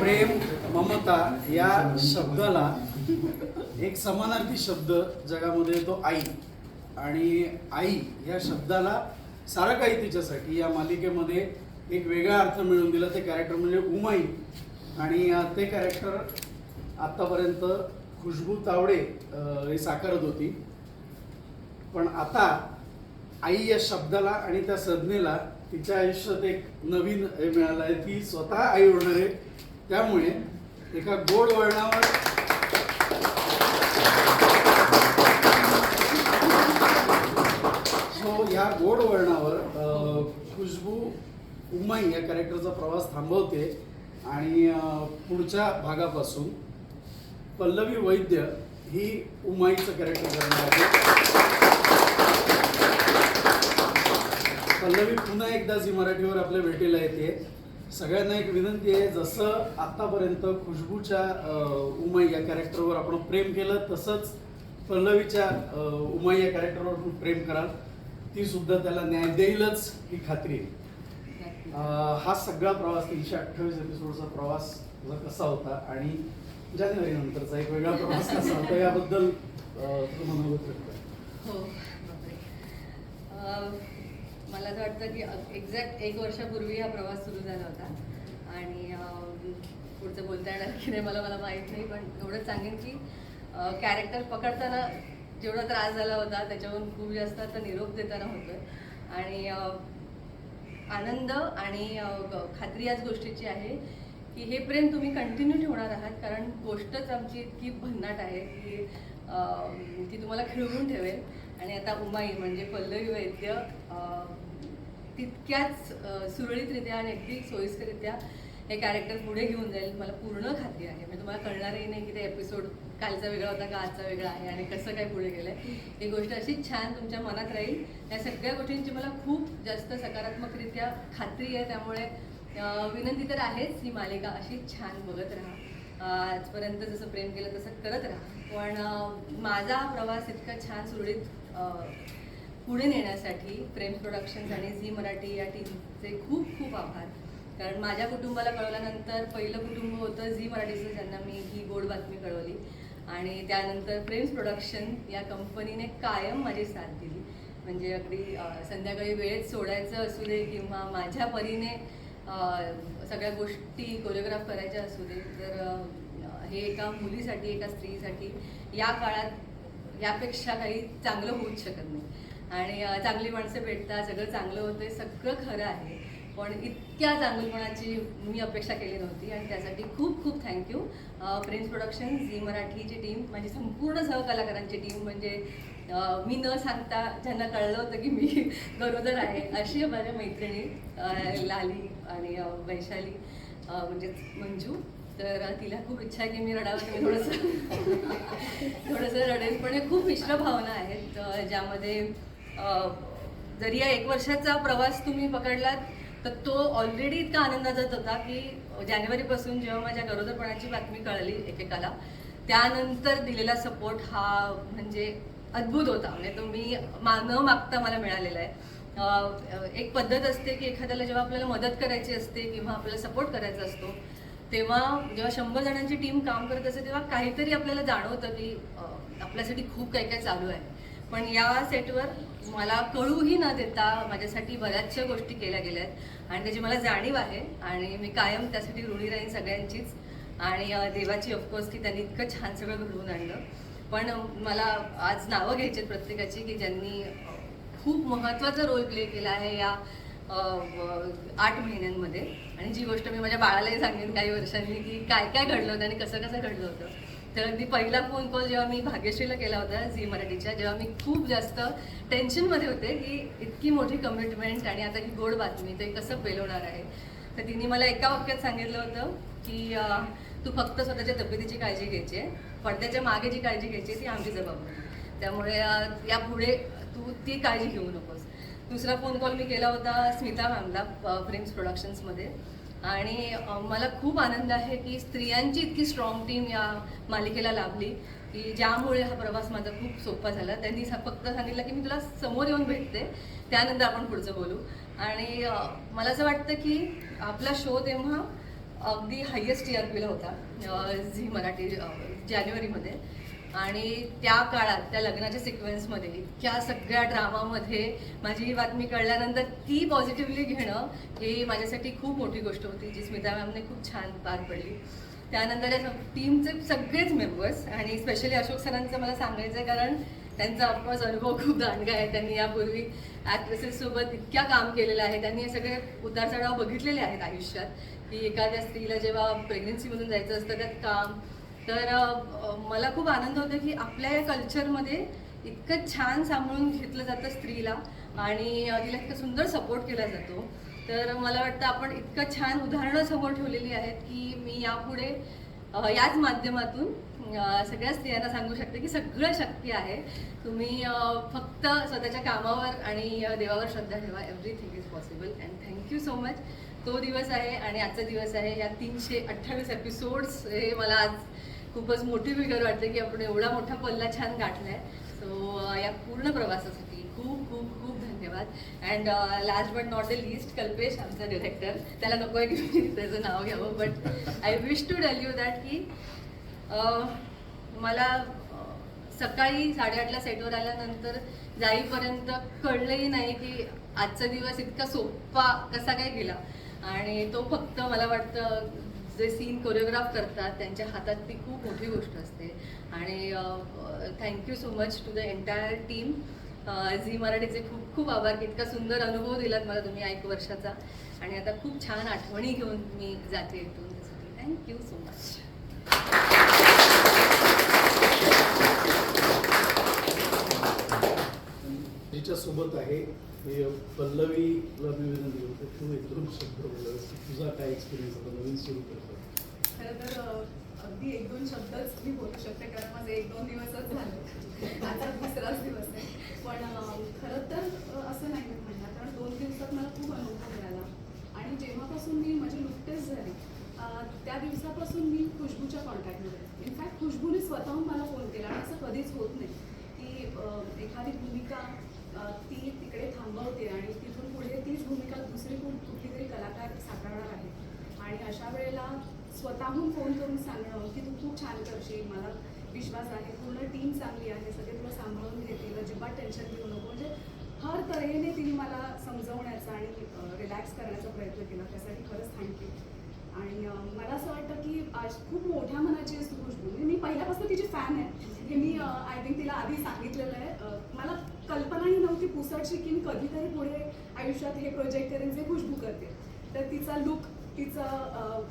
प्रेम ममता या शब्दाला एक समानार्थी शब्द जगामध्ये येतो आई. आणि आई या शब्दाला सारं काही तिच्यासाठी या मालिकेमध्ये एक वेगळा अर्थ मिळवून दिला. ते कॅरेक्टर म्हणजे उमाई. आणि ते कॅरेक्टर आत्तापर्यंत खुशबू तावडे हे साकारत होती. पण आता आई या शब्दाला आणि त्या संज्ञेला तिच्या आयुष्यात एक नवीन हे मिळालं आहे. ती स्वतः आई होणार आहे. त्यामुळे एका गोड वळणावर सो ह्या गोड वळणावर खुशबू उमाई या कॅरेक्टरचा प्रवास थांबवते आणि पुढच्या भागापासून पल्लवी वैद्य ही उमाईचं कॅरेक्टर करणार आहे पल्लवी पुन्हा एकदा जी मराठीवर आपल्या भेटीला येते. सगळ्यांना एक विनंती आहे जसं आतापर्यंत खुशबूच्या उमाई या कॅरेक्टरवर आपण प्रेम केलं तसंच पल्लवीच्या उमाई या कॅरेक्टरवर पण प्रेम कराल. ती सुद्धा त्याला न्याय देईलच ही खात्री आहे. हा सगळा प्रवास तीनशे अठ्ठावीस एपिसोडचा प्रवास कसा होता आणि जानेवारी नंतरचा एक वेगळा प्रवास कसा होता याबद्दल. हो मला असं वाटतं की एक्झॅक्ट एक वर्षापूर्वी हा प्रवास सुरू झाला होता. आणि पुढचं बोलता येणार की नाही मला मला माहीत नाही पण एवढंच सांगेन की कॅरेक्टर पकडताना जेवढा त्रास झाला होता त्याच्याहून खूप जास्त आता निरोप देताना होतोय. आणि आनंद आणि खात्री याच गोष्टीची आहे की हे प्रेम तुम्ही कंटिन्यू ठेवणार आहात कारण गोष्टच आमची इतकी भन्नाट आहे की ती तुम्हाला खिळवून ठेवेल. आणि आता उमाई म्हणजे पल्लवी वैद्य तितक्याच सुरळीतरित्या आणि अगदी सोयीस्करित्या हे कॅरेक्टर पुढे घेऊन जाईल मला पूर्ण खात्री आहे. म्हणजे तुम्हाला कळणारही नाही की ते एपिसोड कालचा वेगळा होता का आजचा वेगळा आहे आणि कसं काय पुढे गेलं आहे ही गोष्ट अशीच छान तुमच्या मनात राहील. या सगळ्या गोष्टींची मला खूप जास्त सकारात्मकरित्या खात्री आहे. त्यामुळे विनंती तर आहेच ही मालिका अशीच छान बघत राहा. आजपर्यंत जसं प्रेम केलं तसं करत राहा. पण माझा प्रवास इतका छान सुरळीत पुढे नेण्यासाठी प्रेम प्रोडक्शन्स आणि झी मराठी या टीमचे खूप खूप आभार. कारण माझ्या कुटुंबाला कळवल्यानंतर पहिलं कुटुंब होतं झी मराठीचं ज्यांना मी ही गोड बातमी कळवली. आणि त्यानंतर प्रेम्स प्रोडक्शन या कंपनीने कायम माझी साथ दिली. म्हणजे अगदी संध्याकाळी वेळेत सोडायचं असू दे किंवा माझ्या परीने सगळ्या गोष्टी कोरिओग्राफ करायच्या असू दे तर हे एका मुलीसाठी एका स्त्रीसाठी या काळात यापेक्षा काही चांगलं होऊच शकत नाही. आणि चांगली माणसं भेटतात सगळं चांगलं होतं सगळं खरं आहे. पण इतक्या चांगलपणाची मी अपेक्षा केली नव्हती आणि त्यासाठी खूप खूप thank you Prince production Zee मराठीची टीम माझी संपूर्ण सहकलाकारांची टीम म्हणजे मी न सांगता ज्यांना कळलं होतं की मी गरोदर आहे अशी माझ्या मैत्रिणी लाली आणि वैशाली म्हणजेच मंजू तर तिला खूप इच्छा आहे की मी रडावं मी थोडंसं थोडंसं रडेल पण हे खूप मिश्र भावना आहेत ज्यामध्ये जरी या एक वर्षाचा प्रवास तुम्ही पकडलात तर तो ऑलरेडी इतका आनंदाचा होता की जानेवारीपासून जेव्हा माझ्या गरोदरपणाची बातमी कळली एकेकाला त्यानंतर दिलेला सपोर्ट हा म्हणजे अद्भुत होता. म्हणजे तो मी मा- न मागता मला मिळालेला आहे. एक पद्धत असते की एखाद्याला जेव्हा आपल्याला मदत करायची असते किंवा आपल्याला सपोर्ट करायचा असतो तेव्हा जेव्हा शंभर जणांची टीम काम करत असते तेव्हा काहीतरी आपल्याला जाणवतं की आपल्यासाठी खूप काही काही चालू आहे. पण या सेटवर मला कळूही न देता माझ्यासाठी बऱ्याचशा गोष्टी केल्या गेल्या आहेत. आणि त्याची मला जाणीव आहे आणि मी कायम त्यासाठी ऋणी राहीन सगळ्यांचीच. आणि देवाची ऑफकोर्स की त्यांनी इतकं छान सगळं घडवून आणलं. पण मला आज नावं घ्यायची आहेत प्रत्येकाची की ज्यांनी खूप महत्त्वाचा रोल प्ले केला आहे या आठ महिन्यांमध्ये. आणि जी गोष्ट मी माझ्या बाळालाही सांगेन काही वर्षांनी की काय काय घडलं होतं आणि कसं कसं घडलं होतं. तर अगदी पहिला फोन कॉल जेव्हा मी भाग्यश्रीला केला होता झी मराठीच्या जेव्हा मी खूप जास्त टेन्शनमध्ये होते की इतकी मोठी कमिटमेंट आणि आता ही गोड बातमी ते कसं पेलवणार आहे. तर तिने मला एका वाक्यात सांगितलं होतं की तू फक्त स्वतःच्या तब्येतीची काळजी घ्यायची आहे. पडद्याच्या मागे जी काळजी घ्यायची आहे ती आमची जबाबदारी त्यामुळे यापुढे तू ती काळजी घेऊ नकोस. दुसरा फोन कॉल मी केला होता स्मिता मॅमला फ्रेम्स प्रोडक्शन्समध्ये आणि मला खूप आनंद आहे की स्त्रियांची इतकी स्ट्रॉंग टीम या मालिकेला लाभली की ज्यामुळे हा प्रवास माझा खूप सोपा झाला. त्यांनी फक्त सांगितलं की मी तुला समोर येऊन भेटते त्यानंतर आपण पुढचं बोलू. आणि मला असं वाटतं की आपला शो तेव्हा अगदी हायेस्ट टी आर पीला होता झी मराठी जानेवारीमध्ये. आणि त्या काळात त्या लग्नाच्या सिक्वेन्समध्ये इतक्या सगळ्या ड्रामामध्ये माझी ही बातमी कळल्यानंतर ती पॉझिटिव्हली घेणं ही माझ्यासाठी खूप मोठी गोष्ट होती जी स्मिता मॅमने खूप छान पार पडली. त्यानंतर या टीमचे सगळेच मेंबर्स आणि स्पेशली अशोक सरांचं मला सांगायचं आहे कारण त्यांचा ऑफकोर्स अनुभव खूप दांडगा आहे. त्यांनी यापूर्वी ॲक्ट्रेसेससोबत इतक्या काम केलेलं आहे. त्यांनी हे सगळे उतार चढाव बघितलेले आहेत आयुष्यात की एखाद्या स्त्रीला जेव्हा प्रेग्नन्सीमधून जायचं असतं त्यात काम तर मला खूप आनंद होतो की आपल्या या कल्चरमध्ये इतकं छान सांभाळून घेतलं जातं स्त्रीला आणि तिला इतकं सुंदर सपोर्ट केला जातो. तर मला वाटतं आपण इतकं छान उदाहरणं समोर ठेवलेली आहेत की मी यापुढे याच माध्यमातून सगळ्या स्त्रियांना सांगू शकते की सगळं शक्य आहे. तुम्ही फक्त स्वतःच्या कामावर आणि देवावर श्रद्धा ठेवा. Everything is possible and thank you so much तो दिवस आहे आणि आजचा दिवस आहे. या तीनशे अठ्ठावीस एपिसोड्स हे मला आज खूपच मोठी फिगर वाटते की आपण एवढा मोठा पल्ला छान गाठलाय. सो या पूर्ण प्रवासासाठी खूप खूप खूप धन्यवाद. And last but not the list Kalpesh आमचा डिरेक्टर त्याला नको आहे की त्याचं नाव घ्यावं but I wish to tell you that की मला सकाळी साडेआठला सेटवर आल्यानंतर जाईपर्यंत कळलंही नाही की आजचा दिवस इतका सोपा कसा काय गेला. आणि तो फक्त मला वाटतं जे सीन कोरिओग्राफ करतात त्यांच्या हातात ती खूप मोठी गोष्ट असते. आणि thank you so much to the entire team Zee मराठीचे खूप खूप आभार की इतका सुंदर अनुभव दिलात मला तुम्ही एक वर्षाचा. आणि आता खूप छान आठवणी घेऊन मी जाते इथून. त्यासाठी थँक्यू सो मच तिच्या सोबत आहे मी पल्लवीला मी विनंती करतो तू एक दोन शब्द बोलावेस. तुझा काय एक्सपिरियन्स आता नवीन सुरू करतो खरं तर अगदी एक दोन शब्दच मी बोलू शकते कारण माझे एक दोन दिवसच झाले. आता दुसराच दिवस आहे. पण खरं तर असं नाही म्हणणार कारण दोन दिवसात मला खूप अनुभव मिळाला. आणि जेव्हापासून मी म्हणजे नुकतेच झाले त्या दिवसापासून मी खुशबूच्या कॉन्टॅक्टमध्ये इनफॅक्ट खुशबूने स्वतःहून मला फोन केला आणि असं कधीच होत नाही की एखादी भूमिका अ, ती तिकडे थांबवते आणि तिथून पुढे तीच भूमिका दुसरी कुठ- कुठली तरी कलाकार साकारणार आहे आणि अशा वेळेला स्वतःहून फोन करून सांगणं की तू खूप छान करशील मला विश्वास आहे पूर्ण टीम चांगली आहे सगळे तुला सांभाळून घेतील अजिबात टेन्शन घेऊ नको. म्हणजे हर तऱ्हेने तिने मला समजवण्याचा आणि रिलॅक्स करण्याचा प्रयत्न केला त्यासाठी खरंच थँक्यू आणि मला असं वाटतं की आज खूप मोठ्या मनाची आहेस खुशबू मी पहिल्यापासून तिची फॅन आहे. हे मी आय थिंक तिला आधी सांगितलेलं आहे. मला कल्पनाही नव्हती पुसटची की मी कधीतरी पुढे आयुष्यात हे प्रोजेक्ट करेन जे खुशबू करते. तर तिचा लुक तिचा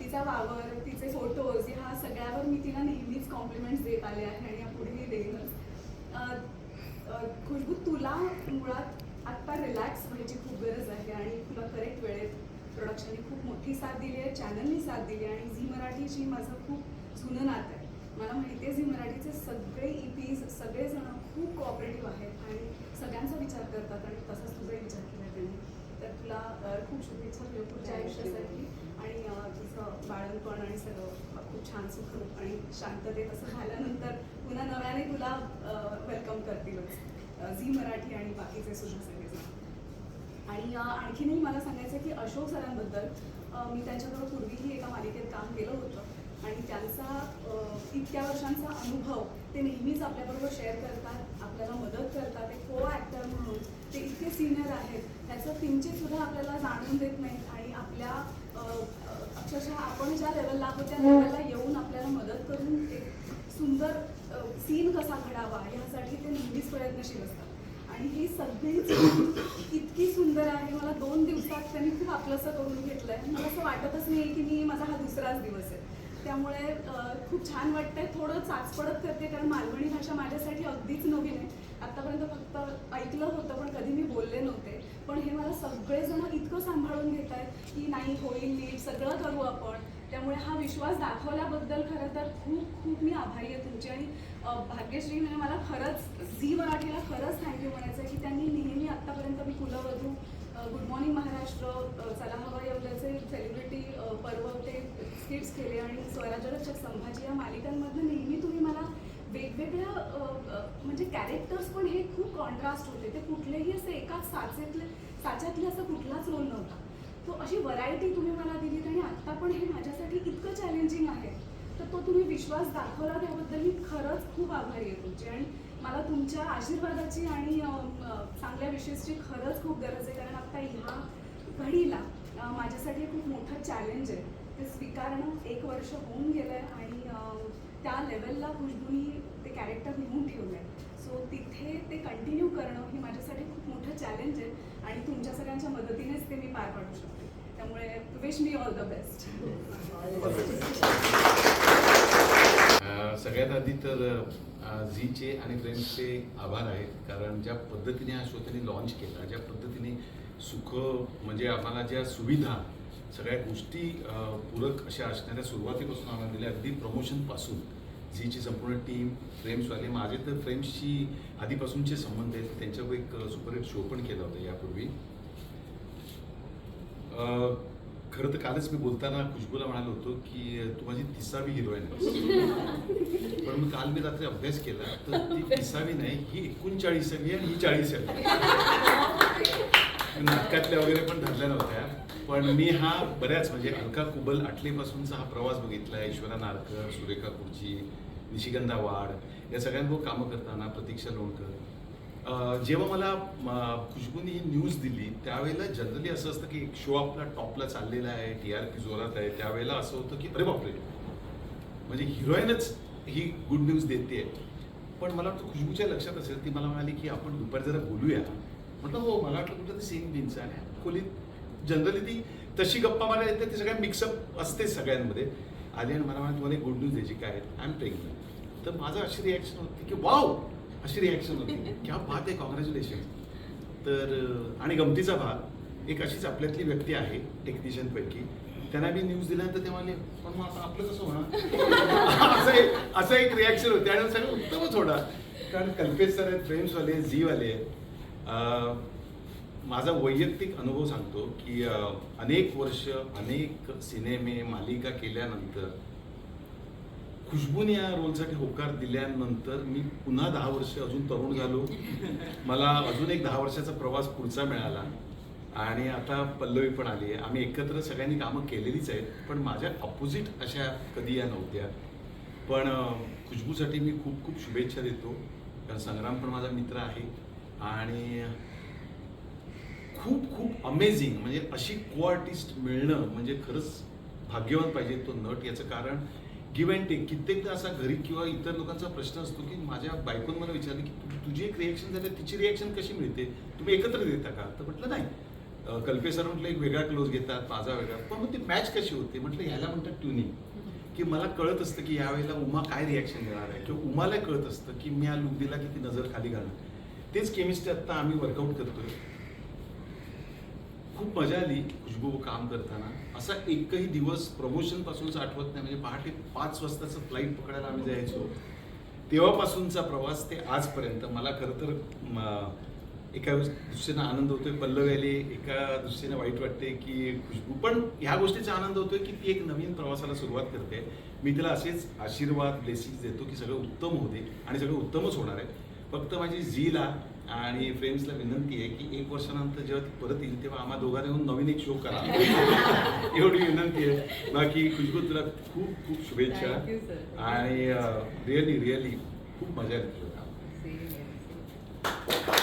तिचा वावर तिचे फोटोज ह्या सगळ्यावर मी तिला नेहमीच कॉम्प्लिमेंट्स देत आले आहे आणि यापुढेही देईनच. अं, अं, खुशबू तुला मुळात आत्ता रिलॅक्स व्हायची खूप गरज आहे आणि तुला करेक्ट वेळेत प्रोडक्शनने खूप मोठी साथ दिली आहे चॅनलनी साथ दिली आहे आणि झी मराठीची माझं खूप जुनं नातं आहे. मला माहिती आहे झी मराठीचे सगळे ई पीज सगळेजण खूप कोऑपरेटिव्ह आहेत आणि सगळ्यांचा विचार करतात आणि तसाच तुझाही विचार केला त्यांनी. तर तुला खूप शुभेच्छा तुझ्या पुढच्या आयुष्यासाठी. आणि तिचं तुझं बाळणपण आणि सगळं खूप छान सुखरूप आणि शांततेत असं झाल्यानंतर पुन्हा नव्याने तुला वेलकम करतीलच. झी मराठी आणि बाकीचे सुद्धा सगळेजण. आणि आणखीनही मला सांगायचं की अशोक सरांबद्दल मी त्यांच्याबरोबर पूर्वीही एका मालिकेत काम केलं होतं. आणि त्यांचा इतक्या वर्षांचा अनुभव ते नेहमीच आपल्याबरोबर शेअर करतात आपल्याला मदत करतात. एक को ॲक्टर म्हणून ते इतके सिनियर आहेत. त्याचं किंचित सुद्धा आपल्याला जाणून देत नाहीत. आणि आपल्या अक्षरशः आपण ज्या लेवलला आहोत त्या लेवलला येऊन आपल्याला मदत करून एक सुंदर सीन कसा घडावा यासाठी ते नेहमीच प्रयत्नशील असतात. आणि ही सगळीच इतकी सुंदर आहे. मला दोन दिवसात त्यांनी खूप आपलंसं करून घेतलंय. मला असं वाटतच नाही की मी माझा हा दुसराच दिवस आहे. त्यामुळे खूप छान वाटतंय. थोडं चाचपडत करते कारण मालवणी भाषा माझ्यासाठी अगदीच नवीन आहे. आतापर्यंत फक्त ऐकलं होतं पण कधी मी बोलले नव्हते. पण हे मला सगळेजण इतकं सांभाळून घेत आहेत की नाही होईल नीट सगळं करू आपण. त्यामुळे हा विश्वास दाखवल्याबद्दल खरं तर खूप खूप मी आभारी आहे तुमची. आणि भाग्यश्री म्हणजे मला खरंच झी मराठीला खरंच थँक्यू म्हणायचं आहे की त्यांनी नेहमी आत्तापर्यंत मी कुलवधू गुड मॉर्निंग महाराष्ट्र चला हवा एवढ्याचे सेलिब्रिटी पर्व ते स्किट्स केले. आणि स्वराज्यरक्षक संभाजी या मालिकांमधनं नेहमी तुम्ही मला वेगवेगळ्या म्हणजे कॅरेक्टर्स पण हे खूप कॉन्ट्रास्ट होते. ते कुठलेही असे एकाच साचेतले साच्यातले असं कुठलाच रोल नव्हता. तो अशी व्हरायटी तुम्ही मला दिलीत आणि आत्ता पण हे माझ्यासाठी इतकं चॅलेंजिंग आहे तर तो तुम्ही विश्वास दाखवला त्याबद्दल मी खरंच खूप आभारी आहे तुमची. आणि मला तुमच्या आशीर्वादाची आणि चांगल्या विशेषची खरंच खूप गरज आहे. कारण आत्ता ह्या घडीला माझ्यासाठी हे खूप मोठं चॅलेंज आहे. ते स्वीकारणं एक वर्ष होऊन गेलं आहे आणि त्या लेवलला खुशबुनी ते कॅरेक्टर लिहून ठेवलं आहे. सो तिथे ते कंटिन्यू करणं ही माझ्यासाठी खूप मोठं चॅलेंज आहे आणि तुमच्या सगळ्यांच्या मदतीनेच ते मी पार पाडू शकते. त्यामुळे wish me all the best सगळ्यात आधी तर झीचे आणि फ्रेंड्सचे आभार आहेत. कारण ज्या पद्धतीने हा शो त्यांनी लॉन्च केला ज्या पद्धतीने सुख म्हणजे आम्हाला ज्या सुविधा सगळ्या गोष्टी पूरक अशा असणाऱ्या सुरुवातीपासून आम्हाला दिल्या. अगदी प्रमोशनपासून झीची संपूर्ण टीम फ्रेम्सवाले माझे तर फ्रेम्सशी आधीपासूनचे संबंध आहेत. त्यांच्यावर एक सुपरहिट शो पण केला होता यापूर्वी. खरं तर कालच मी बोलताना खुशबूला म्हणालो होतो की तू माझी तिसावी हिरोईन आहेस पण मग काल मी रात्री अभ्यास केला तर ती तिसावी नाही ही एकोणचाळीसावी आहे आणि ही चाळीसावी. नाटकातल्या वगैरे पण ठरल्या नव्हत्या. पण मी हा बऱ्याच म्हणजे अलका कुबल आटलेपासूनचा हा प्रवास बघितला ईश्वरा नारकर सुरेखा खुर्ची निशिगंधा वाड या सगळ्यांबरोबर कामं करताना प्रतीक्षा लोणकर. जेव्हा मला खुशबूनी खुशबूने ही न्यूज दिली त्यावेळेला जनरली असं असतं की एक शो आपला टॉपला चाललेला आहे टी आर पी जोरात आहे त्यावेळेला असं होतं की अरे बापरे! म्हणजे हिरोईनच ही गुड न्यूज देते पण मला वाटतं खुशबूच्या लक्षात असेल ती मला म्हणाली की आपण दुपारी जरा बोलूया. म्हटलं हो मला वाटलं कुठं ते सेम बिनचं आणि खोलीत जनरली ती तशी गप्पा मारायला येते ती सगळ्या मिक्सअप असते सगळ्यांमध्ये. आली आणि मला म्हणा तुम्हाला एक गुड न्यूज द्यायची काय आय एम प्रेग्नंट तर माझं अशी रिॲक्शन होती की वाव अशी रिॲक्शन होती. क्या बात आहे कॉंग्रॅच्युलेशन तर आणि गमतीचा भाग एक अशीच आपल्यातली व्यक्ती आहे टेक्निशियनपैकी त्यांना मी न्यूज दिल्यानंतर ते म्हणाले पण मग आता आपलं कसं होणार. असं एक असं एक रिॲक्शन होते. आणि सगळं उत्तमच होणार. कारण कल्पेश सर आहेत फ्रेम्सवाले झीवाले आहेत. माझा वैयक्तिक अनुभव सांगतो की अनेक वर्ष अनेक सिनेमे मालिका केल्यानंतर खुशबूने या रोलसाठी होकार दिल्यानंतर मी पुन्हा दहा वर्ष अजून तरुण झालो. मला अजून एक दहा वर्षाचा प्रवास पुढचा मिळाला आणि आता पल्लवी पण आली आहे. आम्ही एकत्र सगळ्यांनी कामं केलेलीच आहेत पण माझ्या अपोजिट अशा कधी या नव्हत्या. पण खुशबूसाठी मी खूप खूप शुभेच्छा देतो. कारण संग्राम पण माझा मित्र आहे. आणि खूप खूप अमेझिंग म्हणजे अशी को आर्टिस्ट मिळणं म्हणजे खरंच भाग्यवान पाहिजे तो नट. याचं कारण गिव्ह अँड टेक कित्येकदा असा घरी किंवा इतर लोकांचा प्रश्न असतो की माझ्या बायकोन मला विचारलं की तुझी एक रिॲक्शन झाली तिची रिॲक्शन कशी मिळते? तुम्ही एकत्र देता का? तर म्हटलं नाही. कल्पे सर म्हटलं एक वेगळा क्लोज घेतात माझा वेगळा. पण मग ती मॅच कशी होते? म्हटलं ह्याला म्हणतात ट्युनिंग की मला कळत असतं की यावेळेला उमा काय रिॲक्शन देणार आहे? किंवा उमाला कळत असतं की मी हा लुक दिला की ती नजर खाली घालणार. तेच केमिस्ट्री आत्ता आम्ही वर्कआउट करतोय. खूप मजा आली खुशबू काम करताना. असा एकही दिवस प्रमोशनपासूनच आठवत नाही. म्हणजे पहाटे पाच वाजताचं फ्लाईट पकडायला आम्ही जायचो. तेव्हापासूनचा प्रवास ते आजपर्यंत. मला खरं तर एका दृष्टीनं आनंद होतोय. पल्लव आली. एका दृष्टीनं वाईट वाटते की खुशबू. पण ह्या गोष्टीचा आनंद होतोय की ती एक नवीन प्रवासाला सुरुवात करते. मी तिला असेच आशीर्वाद ब्लेसिंग देतो की सगळं उत्तम होते आणि सगळं उत्तमच होणार आहे. फक्त माझी झीला आणि फ्रेंड्सला विनंती आहे की एक वर्षानंतर जेव्हा ती परत येईल तेव्हा आम्हा दोघांना येऊन नवीन एक शो करा एवढी विनंती आहे बाकी खुशबू तुला खूप खूप शुभेच्छा. आणि रिअली रिअली खूप मजा Same.